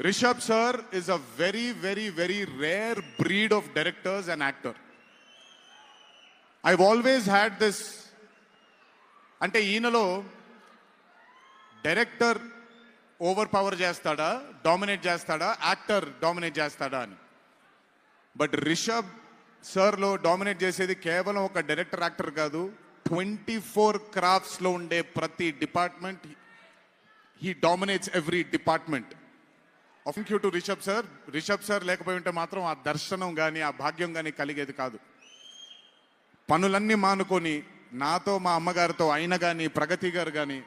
Rishab sir is a very very very rare breed of directors and actor I always had this అంటే ఈయనలో director over power చేస్తాడా dominate చేస్తాడా actor dominate చేస్తాడా అని. But Rishab సార్లో dominate చేసేది కేవలం ఒక డైరెక్టర్ యాక్టర్ కాదు. ట్వంటీ ఫోర్ క్రాఫ్ట్స్లో ఉండే ప్రతి department he dominates every department thank you to Rishab sir. Rishab sir లేకపోయి ఉంటే మాత్రం ఆ దర్శనం కానీ ఆ భాగ్యం కానీ కలిగేది కాదు. పనులన్నీ మానుకొని నాతో మా అమ్మగారితో ఆయన కానీ ప్రగతి గారు కానీ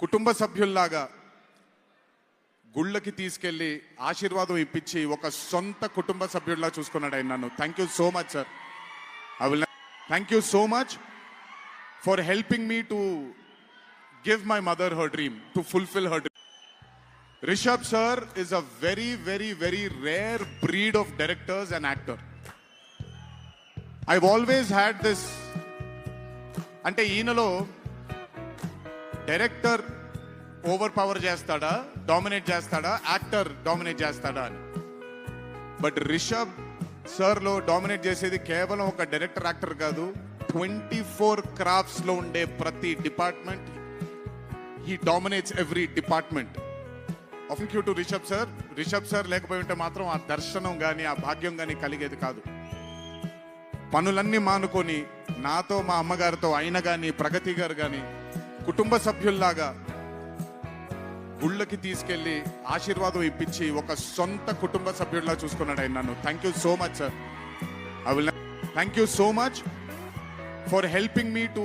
కుటుంబ సభ్యుల్లాగా గుళ్ళకి తీసుకెళ్ళి ఆశీర్వాదం ఇప్పించి ఒక సొంత కుటుంబ సభ్యుడిలా చూసుకున్నాడు ఆయన నన్ను. Thank you so much sir I will thank you so much for helping me to give my mother her dream to fulfil her dream Rishab sir is a very very very rare breed of directors and actor I always had this అంటే ఈయనలో director over power చేస్తాడా dominate చేస్తాడా actor dominate చేస్తాడా అని. But Rishab సార్లో dominate చేసేది కేవలం ఒక డైరెక్టర్ యాక్టర్ కాదు. ట్వంటీ ఫోర్ క్రాఫ్ట్స్లో ఉండే ప్రతి department he dominates every department అఫన్ queue to Rishab sir Rishab sir లేకపోయి ఉంటే మాత్రం ఆ దర్శనం కానీ ఆ భాగ్యం కానీ కలిగేది కాదు. పనులన్నీ మానుకొని నాతో మా అమ్మగారితో ఆయన కానీ ప్రగతి గారు కానీ కుటుంబ సభ్యుల్లాగా గుళ్ళకి తీసుకెళ్ళి ఆశీర్వాదం ఇప్పించి ఒక సొంత కుటుంబ సభ్యుల్లా చూసుకున్నాడు ఆయన నన్ను. Thank you so much sir I will thank you so much for helping me to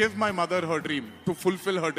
give my mother her dream to fulfil her